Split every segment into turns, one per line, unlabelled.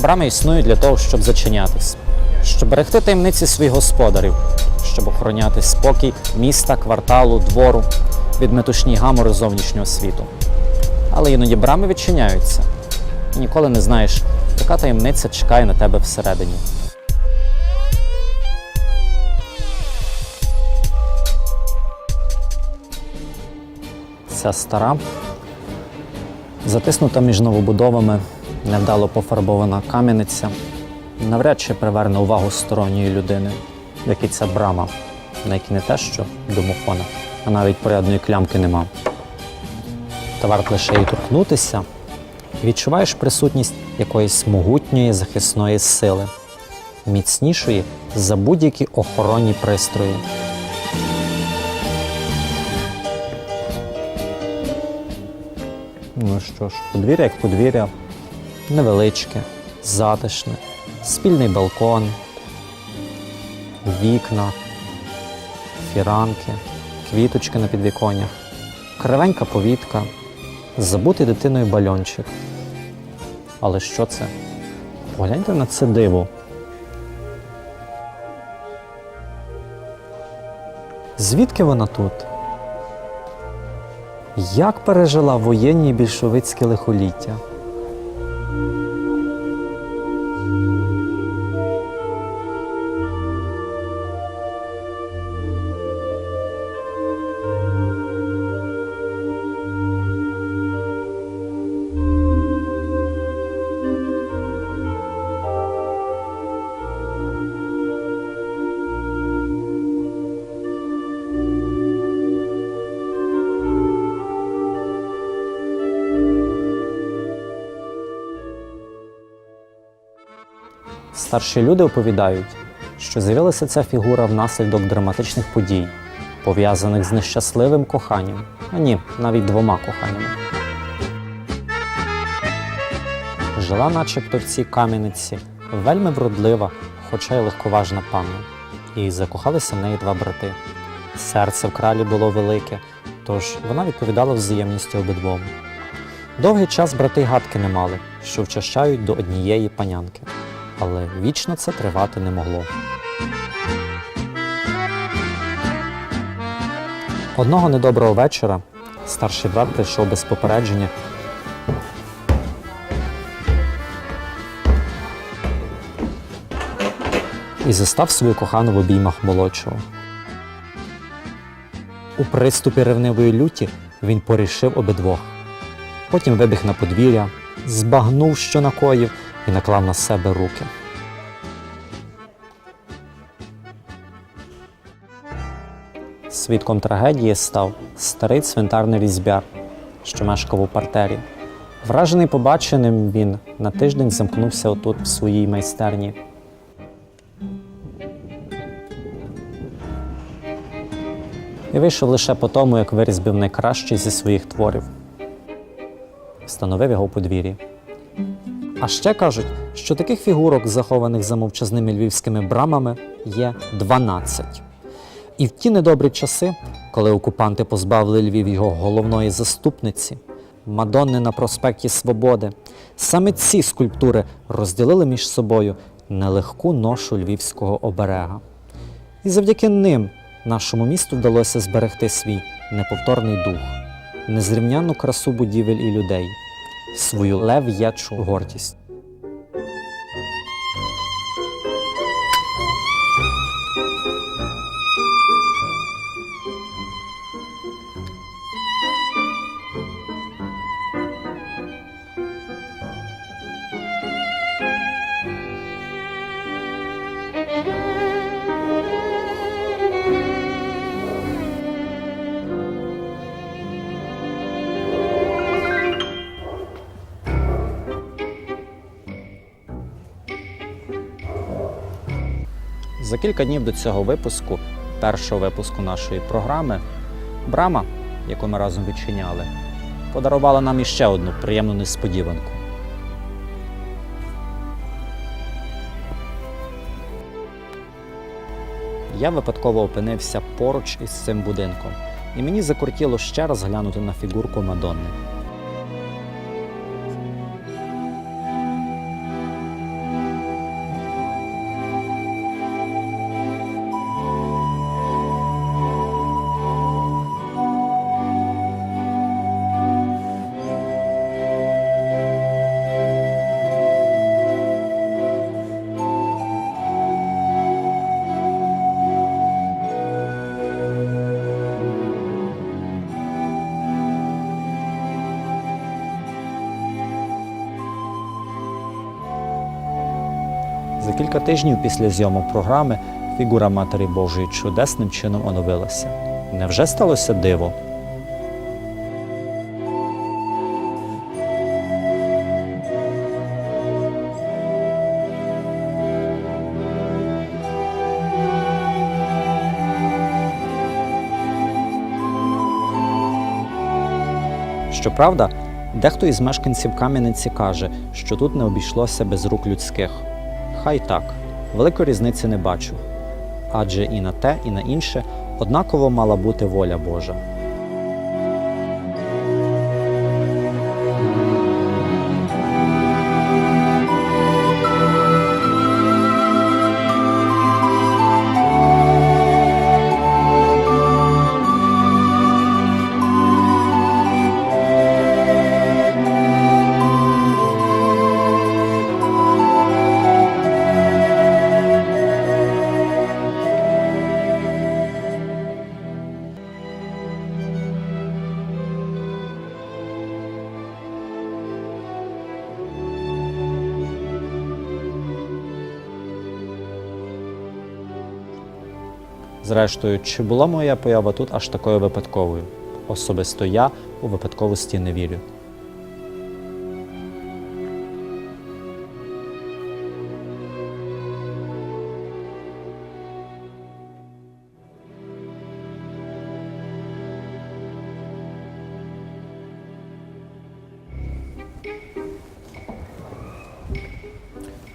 Брами існують для того, щоб зачинятись, щоб берегти таємниці своїх господарів, щоб охороняти спокій міста, кварталу, двору від метушні гамори зовнішнього світу. Але іноді брами відчиняються, і ніколи не знаєш, яка таємниця чекає на тебе всередині. Ця стара, затиснута між новобудовами, невдало пофарбована кам'яниця, навряд чи приверне увагу сторонньої людини, як і ця брама, на якій не те, що домофона, а навіть порядної клямки нема. Та варто лише її торкнутися, і відчуваєш присутність якоїсь могутньої захисної сили, міцнішої за будь-які охоронні пристрої. Ну що ж, подвір'я як подвір'я, невеличке, затишне, спільний балкон, вікна, фіранки, квіточки на підвіконнях, кривенька повітка, забутий дитиною бальончик. Але що це? Погляньте на це диво. Звідки вона тут? Як пережила воєнні більшовицьке лихоліття? Старші люди оповідають, що з'явилася ця фігура внаслідок драматичних подій, пов'язаних з нещасливим коханням, а ні, навіть двома коханнями. Жила начебто в цій кам'яниці вельми вродлива, хоча й легковажна панна, і закохалися в неї два брати. Серце в кралі було велике, тож вона відповідала взаємністю обидвом. Довгий час брати гадки не мали, що вчащають до однієї панянки але вічно це тривати не могло. Одного недоброго вечора старший брат прийшов без попередження. І застав свою кохану в обіймах молодшого. У приступі ревнивої люті він порішив обидвох. Потім вибіг на подвір'я, збагнув, що накоїв, і наклав на себе руки. Свідком трагедії став старий цвинтарний різьбяр, що мешкав у партері. Вражений побаченим, він на тиждень замкнувся отут в своїй майстерні. І вийшов лише по тому, як вирізбив найкращий зі своїх творів. Встановив його у подвір'ї. А ще кажуть, що таких фігурок, захованих за мовчазними львівськими брамами, є 12. І в ті недобрі часи, коли окупанти позбавили Львів його головної заступниці, Мадонни на проспекті Свободи, саме ці скульптури розділили між собою нелегку ношу львівського оберега. І завдяки ним нашому місту вдалося зберегти свій неповторний дух, незрівнянну красу будівель і людей, свою лев'ячу гордість. За кілька днів до цього випуску, першого випуску нашої програми, Брама, яку ми разом відчиняли, подарувала нам іще одну приємну несподіванку. Я випадково опинився поруч із цим будинком, і мені закортіло ще раз глянути на фігурку Мадонни. За кілька тижнів після зйомок програми фігура Матері Божої чудесним чином оновилася. Невже сталося диво? Щоправда, дехто із мешканців Кам'яниці каже, що тут не обійшлося без рук людських. Хай так, великої різниці не бачу. Адже і на те, і на інше однаково мала бути воля Божа. Зрештою, чи була моя поява тут аж такою випадковою? Особисто я у випадковості не вірю.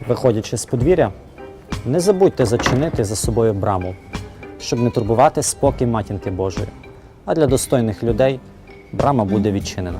Виходячи з подвір'я, не забудьте зачинити за собою браму, щоб не турбувати спокій матінки Божої. А для достойних людей брама буде відчинена.